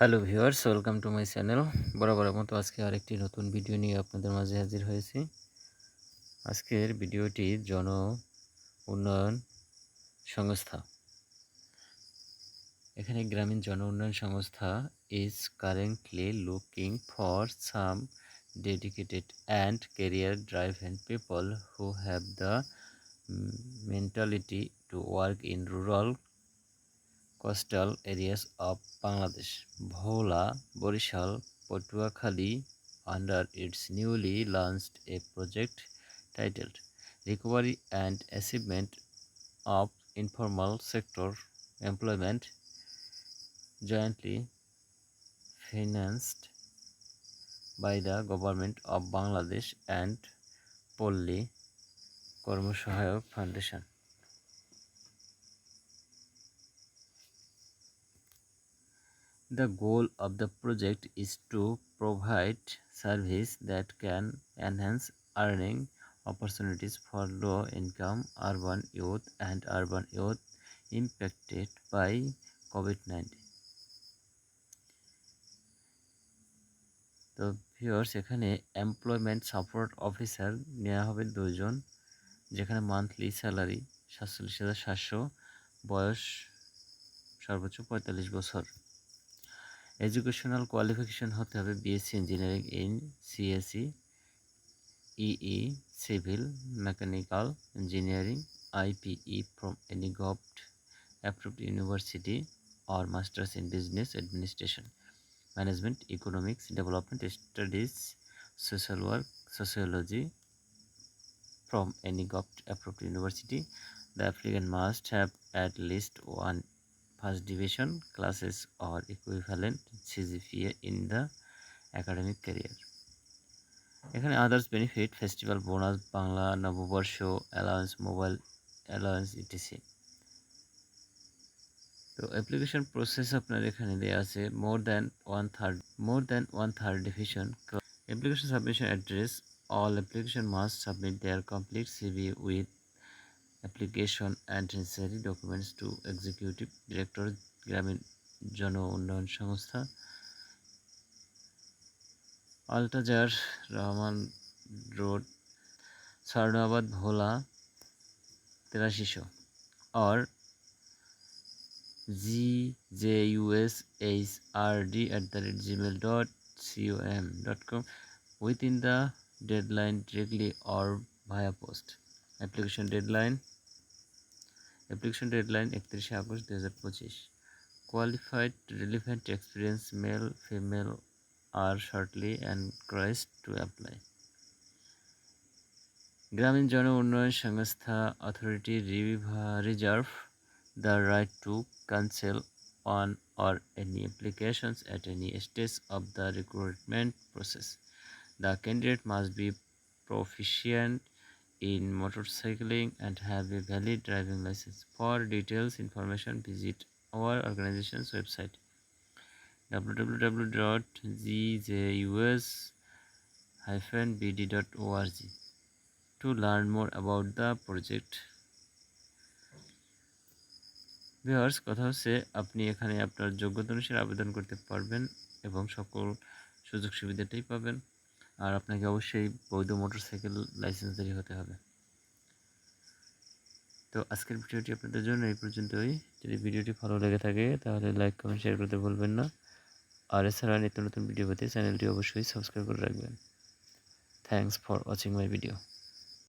Hello viewers welcome to my channel বরাবরের মতো আজকে আরেকটি নতুন ভিডিও নিয়ে আপনাদের মাঝে হাজির হয়েছি আজকের ভিডিওটি জন উন্নয়ন সংস্থা এখানে Grameen Jan Unnayan Sangstha is currently looking for some dedicated and career drive and people who have the mentality to work in rural coastal areas of Bangladesh. Bhola, Borishal, Patuakhali, under its newly launched a project titled Recovery and Achievement of Informal Sector Employment, jointly financed by the Government of Bangladesh and Polly Kormoshohayok Foundation. The goal of the project is to provide service that can enhance earning opportunities for low-income urban youth and urban youth impacted by COVID-19. তো viewers এখানে employment support officer নেওয়া হবে দুজন যেখানে monthly salary সাতচল্লিশ হাজার সাতশো বয়স সর্বোচ্চ পঁয়তাল্লিশ বছর এডুকেশনাল কোয়ালিফিকেশান হতে হবে BSc engineering in CSC EE civil mechanical engineering IPE from any government approved university or masters in business administration management economics development studies social work sociology from any government approved university the applicant must have at least one first division classes or equivalent CGPA in the academic career. এখানে others benefit festival bonus Bangla নববর্ষ allowance mobile allowance etc তো application process আপনার এখানে দেওয়া আছে more than one third more than one third division application submission address all application must submit their complete CV with application and সেরি documents to executive director Grameen Jan Unnayan Sangstha Altajar Rahman road Swarnabad Bhola তেরাশিশো R G J US H R D at the rate Gmail dot M dot com within the deadline directly or via post application deadline application deadline একত্রিশে August দু হাজার পঁচিশ qualified relevant experience male female are shortly encouraged to apply Grameen Jan Unnayan Sangstha authority reserve the right to cancel on or any applications at any stage of the recruitment process the candidate must be proficient in motorcycling and have a valid driving license. For details information, visit our organization's website www.gzus-bd.org to learn more about the project. Viewers কথা হচ্ছে আপনি এখানে আপনার যোগ্যতা অনুসারে আবেদন করতে পারবেন এবং সকল সুযোগ সুবিধাটাই পাবেন আর আপনাকে অবশ্যই বৈধ মোটরসাইকেল লাইসেন্সধারী হতে হবে তো আজকের ভিডিওটি আপনাদের জন্য এই পর্যন্তই যদি ভিডিওটি ভালো লেগে থাকে তাহলে লাইক কমেন্ট শেয়ার করতে ভুলবেন না আর এছাড়া নিত্য নতুন ভিডিও পেতে চ্যানেলটি অবশ্যই সাবস্ক্রাইব করে রাখবেন thanks for watching my video